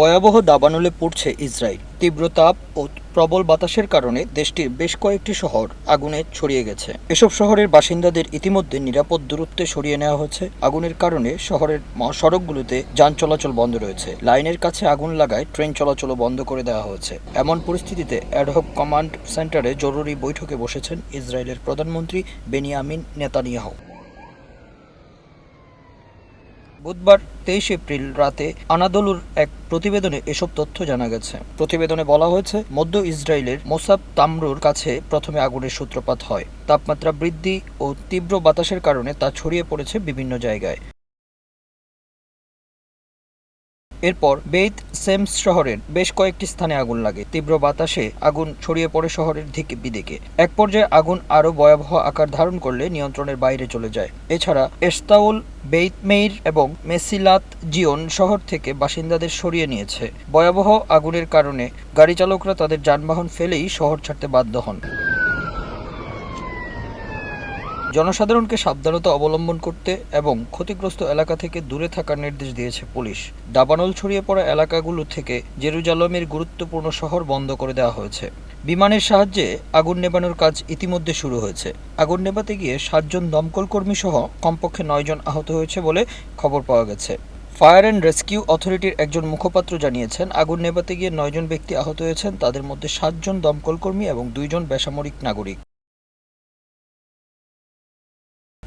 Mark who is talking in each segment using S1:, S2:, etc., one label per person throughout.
S1: ভয়াবহ দাবানলে পড়ছে ইসরায়েল তীব্র তাপ ও প্রবল বাতাসের কারণে দেশটির বেশ কয়েকটি শহর আগুনে ছড়িয়ে গেছে এসব শহরের বাসিন্দাদের ইতিমধ্যে নিরাপদ দূরত্বে সরিয়ে নেওয়া হয়েছে আগুনের কারণে শহরের সড়কগুলোতে যান চলাচল বন্ধ রয়েছে লাইনের কাছে আগুন লাগায় ট্রেন চলাচলও বন্ধ করে দেওয়া হয়েছে এমন পরিস্থিতিতে অ্যাডহক কমান্ড সেন্টারে জরুরি বৈঠকে বসেছেন ইসরায়েলের প্রধানমন্ত্রী বেনিয়ামিন নেতানিয়াহ
S2: বুধবার তেইশ এপ্রিল রাতে আনাদলুর এক প্রতিবেদনে এসব তথ্য জানা গেছে প্রতিবেদনে বলা হয়েছে মধ্য ইসরায়েলের মোসাব তামরুর কাছে প্রথমে আগুনের সূত্রপাত হয় তাপমাত্রা বৃদ্ধি ও তীব্র বাতাসের কারণে তা ছড়িয়ে পড়েছে বিভিন্ন জায়গায় এরপর বেইত সেমস শহরের বেশ কয়েকটি স্থানে আগুন লাগে তীব্র বাতাসে আগুন ছড়িয়ে পড়ে শহরের দিকে বিদিকে এক পর্যায়ে আগুন আরও ভয়াবহ আকার ধারণ করলে নিয়ন্ত্রণের বাইরে চলে যায় এছাড়া এস্তাউল বেইতমেইর এবং মেসিলাত জিওন শহর থেকে বাসিন্দাদের সরিয়ে নিয়েছে ভয়াবহ আগুনের কারণে গাড়ি চালকরা তাদের যানবাহন ফেলেই শহর ছাড়তে বাধ্য হন জনসাধারণকে সাবধানতা অবলম্বন করতে এবং ক্ষতিগ্রস্ত এলাকা থেকে দূরে থাকার নির্দেশ দিয়েছে পুলিশ দাবানল ছড়িয়ে পড়া এলাকাগুলো থেকে জেরুজালমের গুরুত্বপূর্ণ শহর বন্ধ করে দেওয়া হয়েছে বিমানের সাহায্যে আগুন নেবানোর কাজ ইতিমধ্যে শুরু হয়েছে আগুন নেবাতে গিয়ে সাতজন দমকল কর্মী সহ কমপক্ষে নয়জন আহত হয়েছে বলে খবর পাওয়া গেছে ফায়ার অ্যান্ড রেস্কিউ অথরিটির একজন মুখপাত্র জানিয়েছেন আগুন নেভাতে গিয়ে নয়জন ব্যক্তি আহত হয়েছেন তাদের মধ্যে সাতজন দমকলকর্মী এবং দুইজন বেসামরিক নাগরিক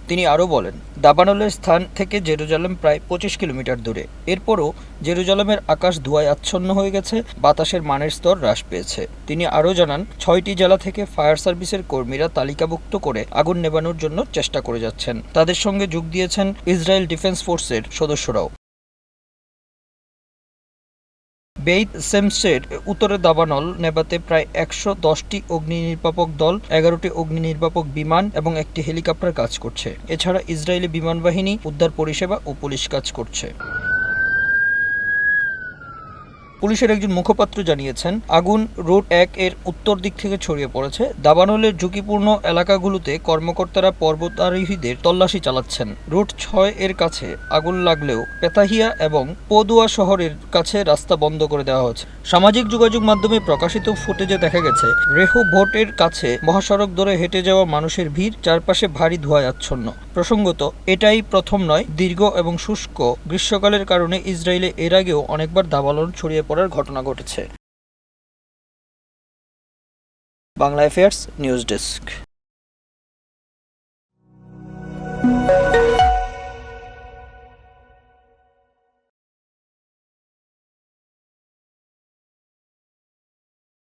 S2: তিনি আরও বলেন দাবানলের স্থান থেকে জেরুজালেম প্রায় পঁচিশ কিলোমিটার দূরে এরপরও জেরুজালেমের আকাশ ধোঁয়ায় আচ্ছন্ন হয়ে গেছে বাতাসের মানের স্তর হ্রাস পেয়েছে তিনি আরও জানান ছয়টি জেলা থেকে ফায়ার সার্ভিসের কর্মীরা তালিকাভুক্ত করে আগুন নেবানোর জন্য চেষ্টা করে যাচ্ছেন তাদের সঙ্গে যোগ দিয়েছেন ইসরায়েল ডিফেন্স ফোর্সের সদস্যরাও বেইত শেমসের উত্তরে দাবানল নেবাতে প্রায় একশো দশটি অগ্নি নির্বাপক দল এগারোটি অগ্নি নির্বাপক বিমান এবং একটি হেলিকপ্টার কাজ করছে এছাড়া ইসরায়েলি বিমান বাহিনী উদ্ধার পরিষেবা ও পুলিশ কাজ করছে পুলিশের একজন মুখপাত্র জানিয়েছেন আগুন রোড এক এর উত্তর দিক থেকে ছড়িয়ে পড়েছে দাবানলের ঝুঁকিপূর্ণ এলাকাগুলোতে কর্মকর্তারা পর্বতারোহীদের তল্লাশি চালাচ্ছেন রোড ছয় এর কাছে আগুন লাগলেও পেতাহিয়া এবং পদুয়া শহরের কাছে রাস্তা বন্ধ করে দেওয়া হয়েছে সামাজিক যোগাযোগ মাধ্যমে প্রকাশিত ফুটেজে দেখা গেছে রেহু ভোটের কাছে মহাসড়ক ধরে হেঁটে যাওয়া মানুষের ভিড় চারপাশে ভারী ধোঁয়ায় আচ্ছন্ন প্রসঙ্গত এটাই প্রথম নয় দীর্ঘ এবং শুষ্ক গ্রীষ্মকালের কারণে ইসরায়েলে এর আগেও অনেকবার দাবালন ছড়িয়ে করার ঘটনা ঘটেছে বাংলা অ্যাফেয়ার্স নিউজ ডেস্ক